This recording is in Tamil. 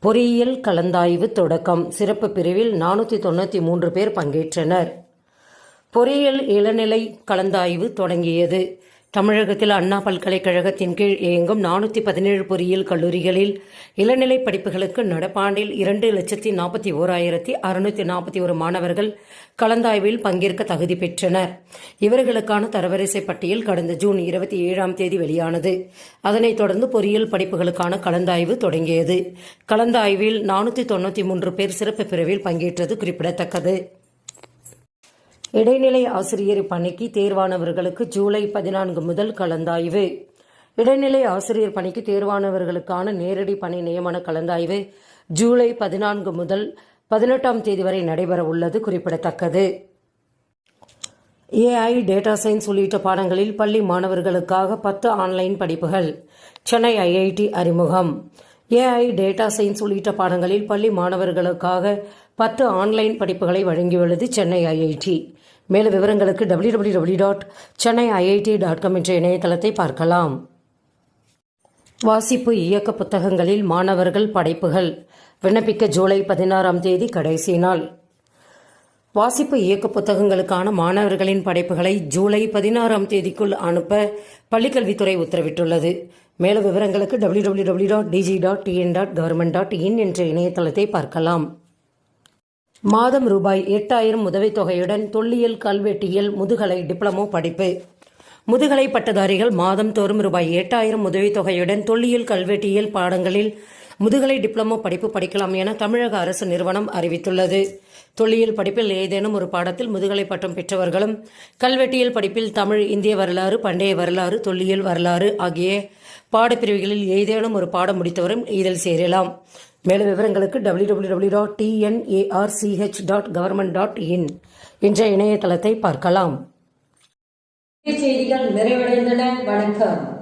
பொறியியல் கலந்தாய்வு தொடக்கம். சிறப்பு பிரிவில் நானூற்றி தொண்ணூற்றி மூன்று பேர் பங்கேற்றனர். பொறியியல் இளநிலை கலந்தாய்வு தொடங்கியது. தமிழகத்தில் அண்ணா பல்கலைக்கழகத்தின் கீழ் இயங்கும் நானூற்றி பதினேழு பொறியியல் கல்லூரிகளில் இளநிலை படிப்புகளுக்கு நடப்பாண்டில் இரண்டு லட்சத்தி நாற்பத்தி ஓராயிரத்தி அறுநூற்றி நாற்பத்தி ஒரு மாணவர்கள் கலந்தாய்வில் பங்கேற்க தகுதி பெற்றனர். இவர்களுக்கான தரவரிசை பட்டியல் கடந்த ஜூன் இருபத்தி ஏழாம் தேதி வெளியானது. அதனைத் தொடர்ந்து பொறியியல் படிப்புகளுக்கான கலந்தாய்வு தொடங்கியது. கலந்தாய்வில் நானூற்றி தொண்ணூற்றி மூன்று பேர் சிறப்பு பிரிவில் பங்கேற்றது குறிப்பிடத்தக்கது. இடைநிலை ஆசிரியர் பணிக்கு தேர்வானவர்களுக்கு ஜூலை பதினான்கு முதல் கலந்தாய்வு. இடைநிலை ஆசிரியர் பணிக்கு தேர்வானவர்களுக்கான நேரடி பணி நியமன கலந்தாய்வு ஜூலை பதினான்கு முதல் பதினெட்டாம் தேதி வரை நடைபெற உள்ளது குறிப்பிடத்தக்கது. ஏஐ டேட்டா சயின்ஸ் உள்ளிட்ட பாடங்களில் பள்ளி மாணவர்களுக்காக பத்து ஆன்லைன் படிப்புகள். சென்னை ஐஐடி அறிமுகம். ஏஐ டேட்டா சயின்ஸ் உள்ளிட்ட பாடங்களில் பள்ளி மாணவர்களுக்காக பத்து ஆன்லைன் படிப்புகளை வழங்கியுள்ளது சென்னை ஐஐடி. மேலும் விவரங்களுக்கு W W W dot Chennai IIT dot com என்ற இணையதளத்தை பார்க்கலாம். வாசிப்பு இயக்க புத்தகங்களில் மாணவர்கள் படைப்புகள். விண்ணப்பிக்க ஜூலை பதினாறாம் தேதி கடைசி நாள். வாசிப்பு இயக்க புத்தகங்களுக்கான மாணவர்களின் படைப்புகளை ஜூலை பதினாறாம் தேதிக்குள் அனுப்ப பள்ளிக்கல்வித்துறை உத்தரவிட்டுள்ளது. மேலும் விவரங்களுக்கு W W W dot DG dot TN dot government dot in என்ற இணையதளத்தை பார்க்கலாம். மாதம் ரூபாய் எட்டாயிரம் உதவித்தொகையுடன் தொல்லியல் கல்வெட்டியல் முதுகலை டிப்ளமோ படிப்பு. முதுகலை பட்டதாரிகள் மாதம் தோறும் ரூபாய் எட்டாயிரம் உதவித்தொகையுடன் தொல்லியல் கல்வெட்டியல் பாடங்களில் முதுகலை டிப்ளமோ படிப்பு படிக்கலாம் என தமிழக அரசு நிறுவனம் அறிவித்துள்ளது. தொல்லியல் படிப்பில் ஏதேனும் ஒரு பாடத்தில் முதுகலை பட்டம் பெற்றவர்களும் கல்வெட்டியல் படிப்பில் தமிழ் இந்திய வரலாறு பண்டைய வரலாறு தொல்லியல் வரலாறு ஆகிய பாடப்பிரிவுகளில் ஏதேனும் ஒரு பாடம் முடித்தவரும் இதில் சேரலாம். மேலும் விவரங்களுக்கு W W W dot TNARCH dot government dot in என்ற இணையதளத்தை பார்க்கலாம். செய்திகள் நிறைவடைந்தன. வணக்கம்.